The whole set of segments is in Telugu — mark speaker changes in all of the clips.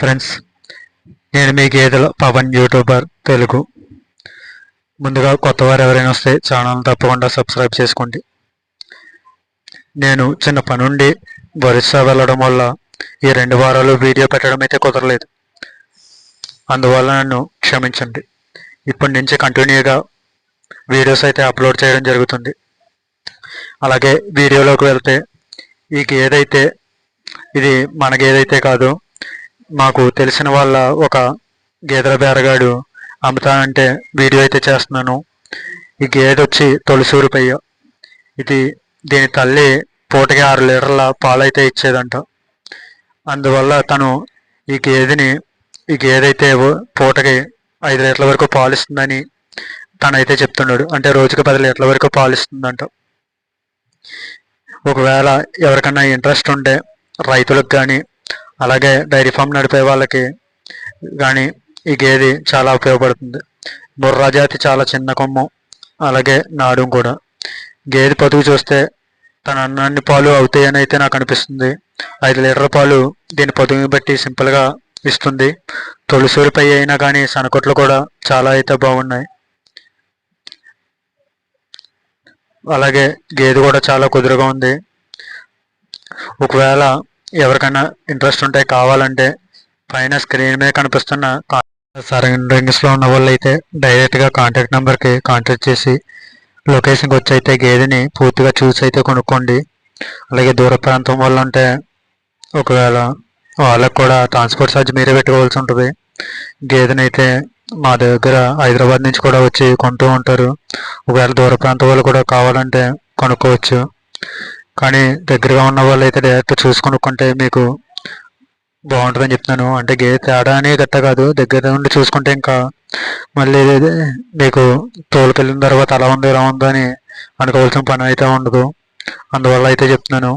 Speaker 1: ఫ్రెండ్స్ నేను మీ గేదెల పవన్ యూట్యూబర్ తెలుగు. ముందుగా కొత్త వారు ఎవరైనా వస్తే ఛానల్ తప్పకుండా సబ్స్క్రైబ్ చేసుకోండి. నేను చిన్న పని ఉండి ఒరిస్సా వెళ్ళడం వల్ల ఈ రెండు వారాలు వీడియో పెట్టడం అయితే కుదరలేదు. అందువల్ల నన్ను క్షమించండి. ఇప్పటి నుంచి కంటిన్యూగా వీడియోస్ అయితే అప్లోడ్ చేయడం జరుగుతుంది. అలాగే వీడియోలోకి వెళ్తే ఈ గేదైతే ఇది మన గేదైతే కాదు మాకు తెలిసిన వాళ్ళ ఒక గేదెల బేరగాడు అమ్ముతానంటే వీడియో అయితే చేస్తున్నాను. ఈ గేదె వచ్చి తొలిసూరు పెయ్య. ఇది దీని తల్లి పూటకి ఆరు లీటర్ల పాలైతే ఇచ్చేదంట. అందువల్ల తను ఈ గేదెని ఈ గేదె అయితే పూటకి ఐదు లీటర్ల వరకు పాలు ఇస్తుందని తనైతే చెప్తున్నాడు. అంటే రోజుకి పది లీటర్ల వరకు పాలు ఇస్తుందంట ఒకవేళ ఎవరికన్నా ఇంట్రెస్ట్ ఉంటే రైతులకు కానీ అలాగే డైరీ ఫామ్ నడిపే వాళ్ళకి కానీ ఈ గేదె చాలా ఉపయోగపడుతుంది. బుర్రా జాతి చాలా చిన్న కొమ్ము అలాగే నాడు కూడా. గేదె పొదుగు చూస్తే తన అన్నాన్ని పాలు అవుతాయని అయితే నాకు అనిపిస్తుంది. ఐదు లీటర్ల పాలు దీని పొదుగుని బట్టి సింపుల్గా ఇస్తుంది. తొలిసూరిపై అయినా కానీ సనకొట్లు కూడా చాలా అయితే బాగున్నాయి. అలాగే గేదె కూడా చాలా కుదురుగా ఉంది. ఒకవేళ ఎవరికైనా ఇంట్రెస్ట్ ఉంటే కావాలంటే పైన స్క్రీన్ మీద కనిపిస్తున్న సరౌండింగ్స్లో ఉన్న వాళ్ళు అయితే డైరెక్ట్గా కాంటాక్ట్ నెంబర్కి కాంటాక్ట్ చేసి లొకేషన్కి వచ్చి అయితే గేదెని పూర్తిగా చూసి అయితే కొనుక్కోండి. అలాగే దూర ప్రాంతం వాళ్ళు ఉంటే ఒకవేళ వాళ్ళకు కూడా ట్రాన్స్పోర్ట్ ఛార్జ్ మీరే పెట్టుకోవాల్సి ఉంటుంది. గేదెనైతే అయితే మా దగ్గర హైదరాబాద్ నుంచి కూడా వచ్చి కొంటూ ఉంటారు. ఒకవేళ దూర ప్రాంతం వాళ్ళు కూడా కావాలంటే కొనుక్కోవచ్చు. కానీ దగ్గరగా ఉన్న వాళ్ళు అయితే డైరెక్ట్ చూసుకుంటే మీకు బాగుంటుందని చెప్తున్నాను. అంటే గేదె తేడా అనే గట్ట కాదు. దగ్గర నుండి చూసుకుంటే ఇంకా మళ్ళీ మీకు తోలుకెళ్ళిన తర్వాత అలా ఉంది ఇలా ఉందో అని అనుకోవాల్సిన పని అయితే ఉండదు. అందువల్ల అయితే చెప్తున్నాను.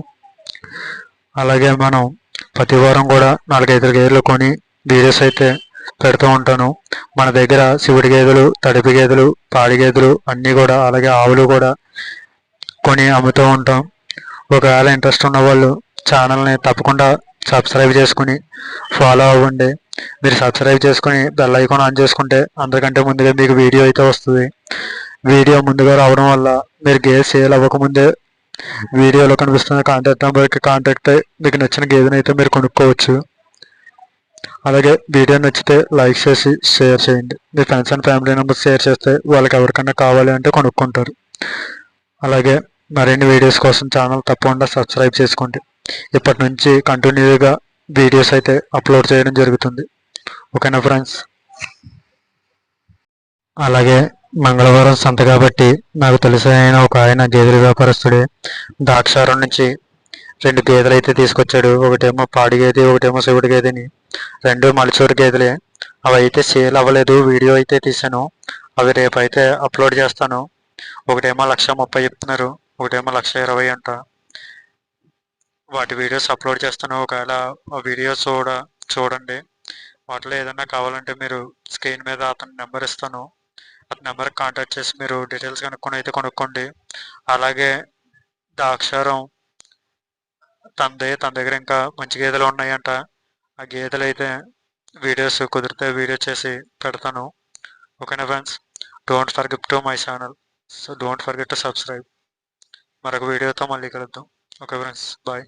Speaker 1: అలాగే మనం ప్రతి వారం కూడా నాలుగైదు గేదెలు కొని వీడియోస్ అయితే పెడుతూ ఉంటాను. మన దగ్గర శివుడి గేదెలు తడిపి గేదెలు పాడి గేదెలు అన్నీ కూడా అలాగే ఆవులు కూడా కొని అమ్ముతూ ఉంటాం. ఒకవేళ ఇంట్రెస్ట్ ఉన్న వాళ్ళు ఛానల్ని తప్పకుండా సబ్స్క్రైబ్ చేసుకుని ఫాలో అవ్వండి. మీరు సబ్స్క్రైబ్ చేసుకుని బెల్ ఐకాన్ ఆన్ చేసుకుంటే అందరికంటే ముందుగా మీకు వీడియో అయితే వస్తుంది. వీడియో ముందుగా రావడం వల్ల మీరు గేదె సేల్ అవ్వకముందే వీడియోలో కనిపిస్తున్న కాంటాక్ట్ నెంబర్కి కాంటాక్ట్ అయ్యి మీకు నచ్చిన గేదెని అయితే మీరు కొనుక్కోవచ్చు. అలాగే వీడియో నచ్చితే లైక్ చేసి షేర్ చేయండి. మీ friends and family members share చేస్తే వాళ్ళకి ఎవరికన్నా కావాలి అంటే కొనుక్కుంటారు. అలాగే మరిన్ని వీడియోస్ కోసం ఛానల్ తప్పకుండా సబ్స్క్రైబ్ చేసుకోండి. ఇప్పటి నుంచి కంటిన్యూగా వీడియోస్ అయితే అప్లోడ్ చేయడం జరుగుతుంది. ఓకేనా ఫ్రెండ్స్ అలాగే మంగళవారం సంత కాబట్టి నాకు తెలిసిన ఒక ఆయన గేదెల వ్యాపారస్తుడే ద్రాక్షారం నుంచి రెండు గేదెలు అయితే తీసుకొచ్చాడు. ఒకటేమో పాడి గేదె ఒకటేమో శివుడి గేదెని. రెండు మలిచూరు గేదెలే. అవి అయితే సేల్ అవ్వలేదు. వీడియో అయితే తీశాను. అవి రేపు అయితే అప్లోడ్ చేస్తాను. ఒకటేమో లక్ష ముప్పై చెప్తున్నారు. ఒకటేమో లక్ష ఇరవై అంట. వాటి వీడియోస్ అప్లోడ్ చేస్తాను. ఒకవేళ ఆ వీడియోస్ చూడ చూడండి. వాటిలో ఏదైనా కావాలంటే మీరు స్క్రీన్ మీద అతని నెంబర్ ఇస్తాను. అతని నెంబర్కి కాంటాక్ట్ చేసి మీరు డీటెయిల్స్ కనుక్కొని అయితే కొనుక్కోండి. అలాగే దాక్షారం తనదే తన దగ్గర ఇంకా మంచి గేదెలు ఉన్నాయంట. ఆ గేదెలు అయితే వీడియోస్ కుదిరితే వీడియో చేసి పెడతాను. ఓకేనా friends don't forget to my channel so don't forget to subscribe మరొక వీడియోతో మళ్ళీ కలుద్దాం. Okay friends bye.